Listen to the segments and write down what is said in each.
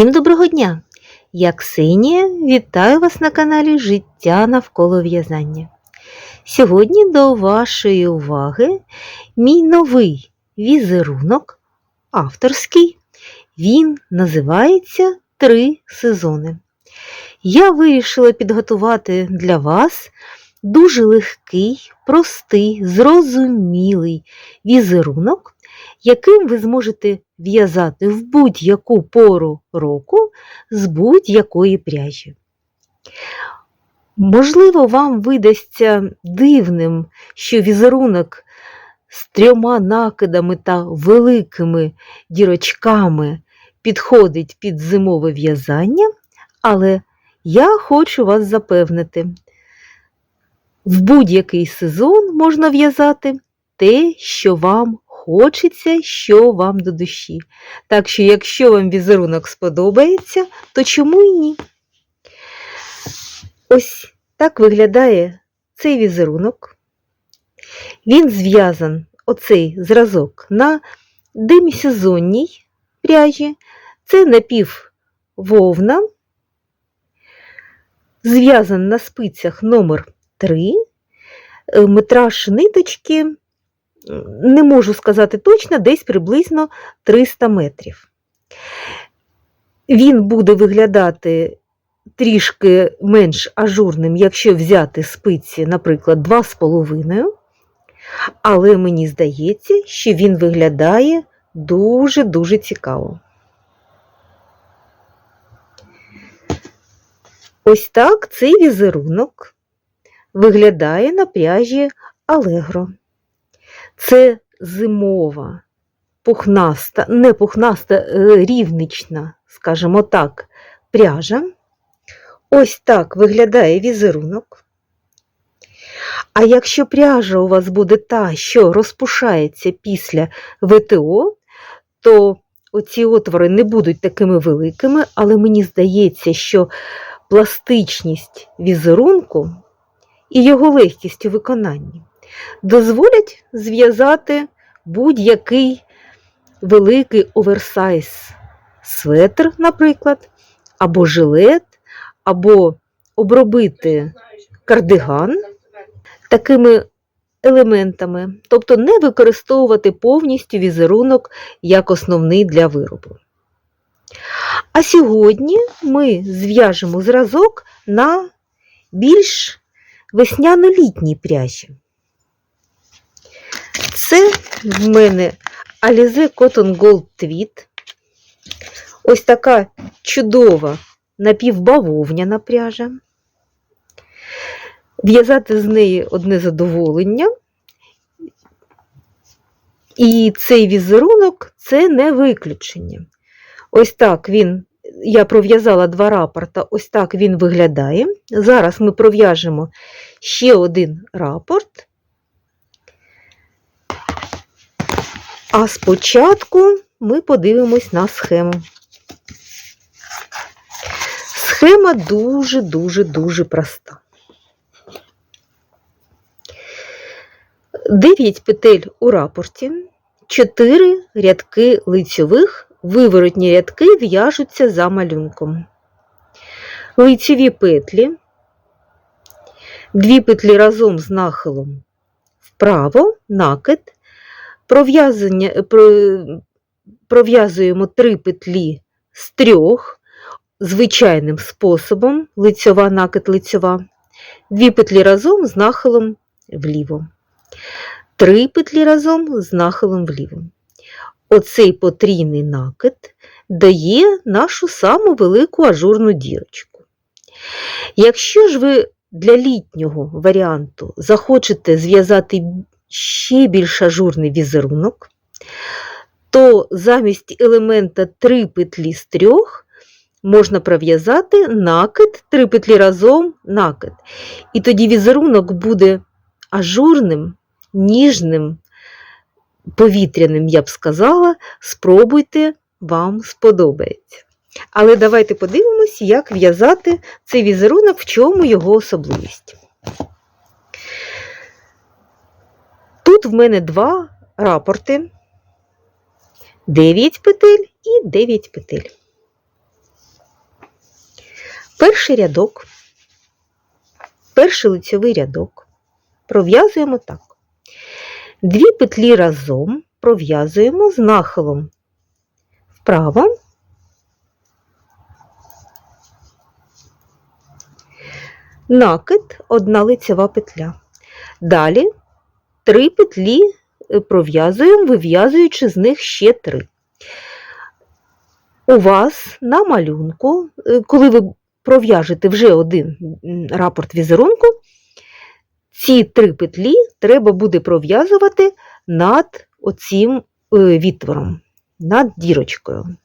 Всім доброго дня! Я Ксенія, вітаю вас на каналі Життя навколо в'язання. Сьогодні до вашої уваги мій новий візерунок авторський. Він називається Три сезони. Я вирішила підготувати для вас дуже легкий, простий, зрозумілий візерунок, яким ви зможете в'язати в будь-яку пору року з будь-якої пряжі. Можливо, вам видасться дивним, що візерунок з трьома накидами та великими дірочками підходить під зимове в'язання, але я хочу вас запевнити, в будь-який сезон можна в'язати те, що вам хочеться, що вам до душі. Так що, якщо вам візерунок сподобається, то чому і ні? Ось так виглядає цей візерунок. Він зв'язан, оцей зразок, на демісезонній пряжі. Це напіввовна, зв'язан на спицях номер 3 метраж ниточки не можу сказати точно, десь приблизно 300 метрів. Він буде виглядати трішки менш ажурним, якщо взяти спиці, наприклад, 2,5, але мені здається, що він виглядає дуже-дуже цікаво. Ось так цей візерунок виглядає на пряжі Allegro. Це зимова, пухнаста, не пухнаста, е, рівнична, скажімо так, пряжа. Ось так виглядає візерунок. А якщо пряжа у вас буде та, що розпушається після ВТО, то оці отвори не будуть такими великими, але мені здається, що пластичність візерунку і його легкість у виконанні дозволять зв'язати будь-який великий оверсайз светр, наприклад, або жилет, або обробити кардиган такими елементами, тобто не використовувати повністю візерунок як основний для виробу. А сьогодні ми зв'яжемо зразок на більш весняно-літній пряжі. Це в мене Alize Cotton Gold Tweed. Ось така чудова напівбавовняна пряжа. В'язати з неї одне задоволення. І цей візерунок це не виключення. Ось так він, я пров'язала два рапорта, ось так він виглядає. Зараз ми пров'яжемо ще один рапорт. А спочатку ми подивимось на схему. Схема дуже-дуже-дуже проста. 9 петель у рапорті, 4 рядки лицьових, виворотні рядки в'яжуться за малюнком. Лицьові петлі, 2 петлі разом з нахилом вправо, накид, пров'язуємо три петлі з трьох звичайним способом, лицьова, накид лицьова, дві петлі разом з нахилом вліво, три петлі разом з нахилом вліво. Оцей потрійний накид дає нашу саму велику ажурну дірочку. Якщо ж ви для літнього варіанту захочете зв'язати ще більш ажурний візерунок, то замість елемента 3 петлі з 3 можна пров'язати накид, 3 петлі разом накид. І тоді візерунок буде ажурним, ніжним, повітряним, я б сказала, спробуйте, вам сподобається. Але давайте подивимось, як в'язати цей візерунок, в чому його особливість. Тут в мене два рапорти, 9 петель і 9 петель. Перший рядок, перший лицьовий рядок пров'язуємо так. Дві петлі разом пров'язуємо з нахилом вправо, накид, одна лицева петля. Далі три петлі е, пров'язуємо, вив'язуючи з них ще три. У вас на малюнку, е, коли ви пров'яжете вже один рапорт візерунку, ці три петлі треба буде пров'язувати над оцим е, відтвором, над дірочкою.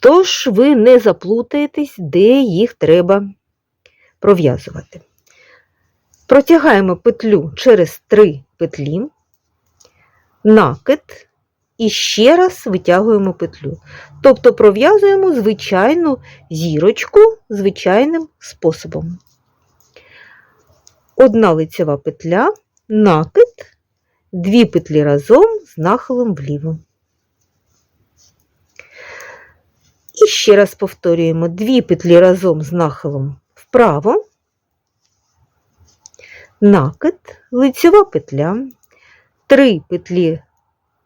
Тож ви не заплутаєтесь, де їх треба пров'язувати. Протягаємо петлю через три петлі, накид і ще раз витягуємо петлю. Тобто пров'язуємо звичайну зірочку звичайним способом. Одна лицева петля, накид, дві петлі разом з нахилом вліво. І ще раз повторюємо дві петлі разом з нахилом вправо, накид, лицева петля, три петлі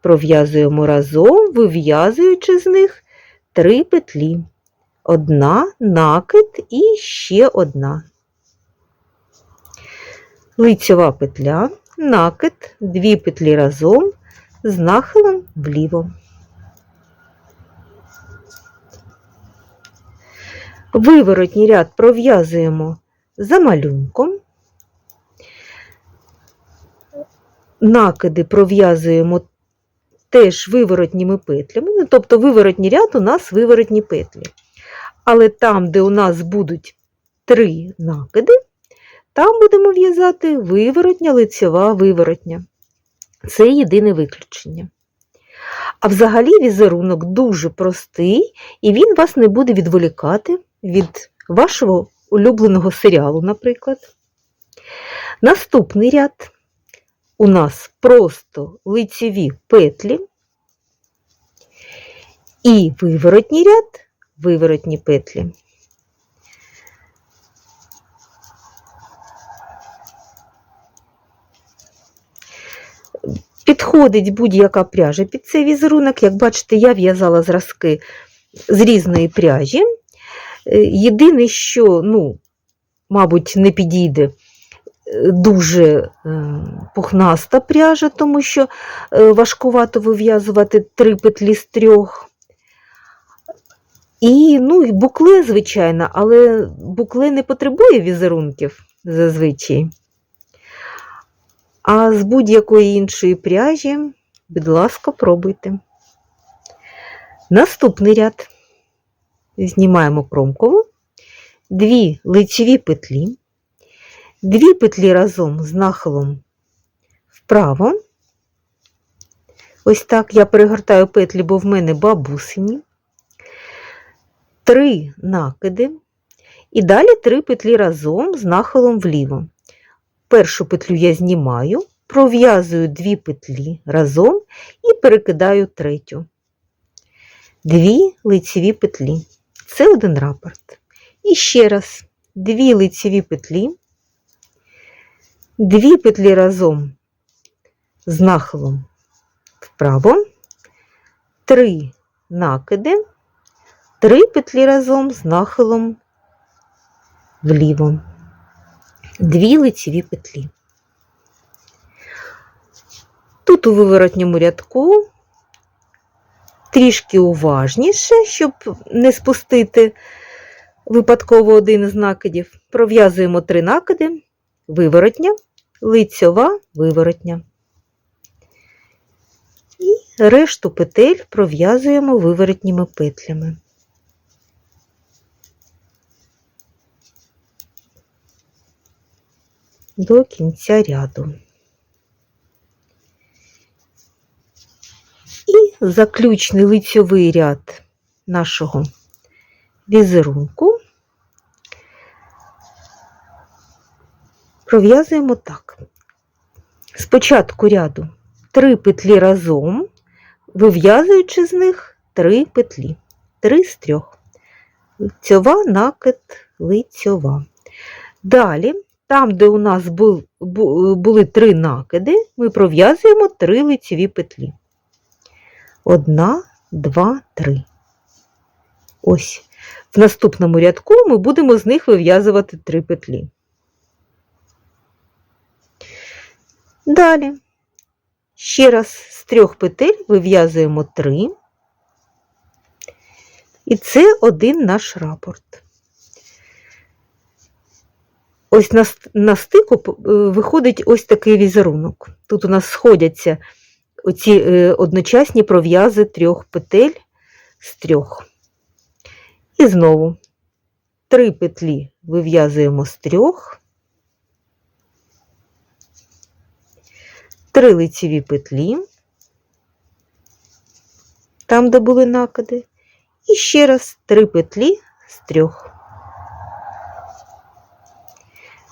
пров'язуємо разом, вив'язуючи з них три петлі. Одна, накид і ще одна. Лицева петля, накид, дві петлі разом з нахилом вліво. Виворотній ряд пров'язуємо за малюнком. Накиди пров'язуємо теж виворотніми петлями, ну, тобто виворотній ряд у нас виворотні петлі. Але там, де у нас будуть три накиди, там будемо в'язати виворотня, лицева виворотня. Це єдине виключення. А взагалі візерунок дуже простий, і він вас не буде відволікати від вашого улюбленого серіалу, наприклад. Наступний ряд у нас просто лицеві петлі і виворотній ряд, виворотні петлі. Підходить будь-яка пряжа під цей візерунок. Як бачите, я в'язала зразки з різної пряжі. Е, Єдине, що, ну, мабуть, не підійде дуже е, пухнаста пряжа, тому що е, важкувато вив'язувати три петлі з трьох. І, ну, і букле, звичайно, але букле не потребує візерунків зазвичай. А з будь-якої іншої пряжі, будь ласка, пробуйте. Наступний ряд. Знімаємо кромкову, дві лицеві петлі, дві петлі разом з нахилом вправо. Ось так я перегортаю петлі, бо в мене бабусині. Три накиди. І далі три петлі разом з нахилом вліво. Першу петлю я знімаю, пров'язую дві петлі разом і перекидаю третю. Дві лицеві петлі. Це один рапорт. І ще раз дві лицеві петлі, дві петлі разом з нахилом вправо, три накиди, три петлі разом з нахилом вліво, дві лицеві петлі. Тут у виворотньому рядку трішки уважніше, щоб не спустити випадково один із накидів. Пров'язуємо три накиди, виворотня, лицьова, виворотня. І решту петель пров'язуємо виворотніми петлями. До кінця ряду. І заключний лицьовий ряд нашого візерунку пров'язуємо так. Спочатку ряду три петлі разом, вив'язуючи з них три петлі, три з трьох. лицьова, накид, лицьова. Далі, там, де у нас бу- бу- були три накиди, ми пров'язуємо три лицьові петлі. Одна, два, три. Ось. В наступному рядку ми будемо з них вив'язувати три петлі. Далі. Ще раз з трьох петель вив'язуємо три. І це один наш рапорт. Ось на, на стику е, виходить ось такий візерунок. Тут у нас сходяться оці е, одночасні пров'язи трьох петель з трьох. І знову три петлі вив'язуємо з трьох, три лицеві петлі, там, де були накиди, і ще раз три петлі з трьох.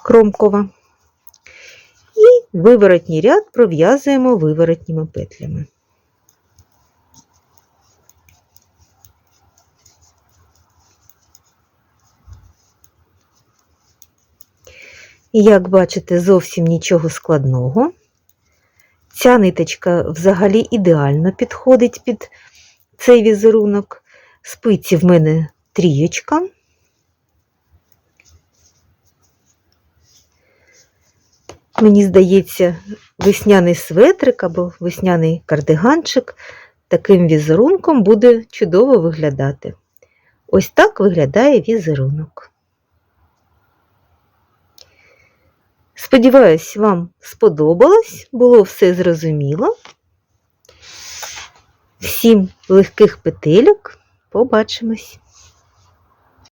Кромкова. І виворотній ряд пров'язуємо виворотніми петлями. Як бачите, зовсім нічого складного. Ця ниточка взагалі ідеально підходить під цей візерунок. Спиці в мене трієчка. Мені здається, весняний светрик або весняний кардиганчик таким візерунком буде чудово виглядати. Ось так виглядає візерунок. Сподіваюсь, вам сподобалось, було все зрозуміло. Всім легких петельок. Побачимось!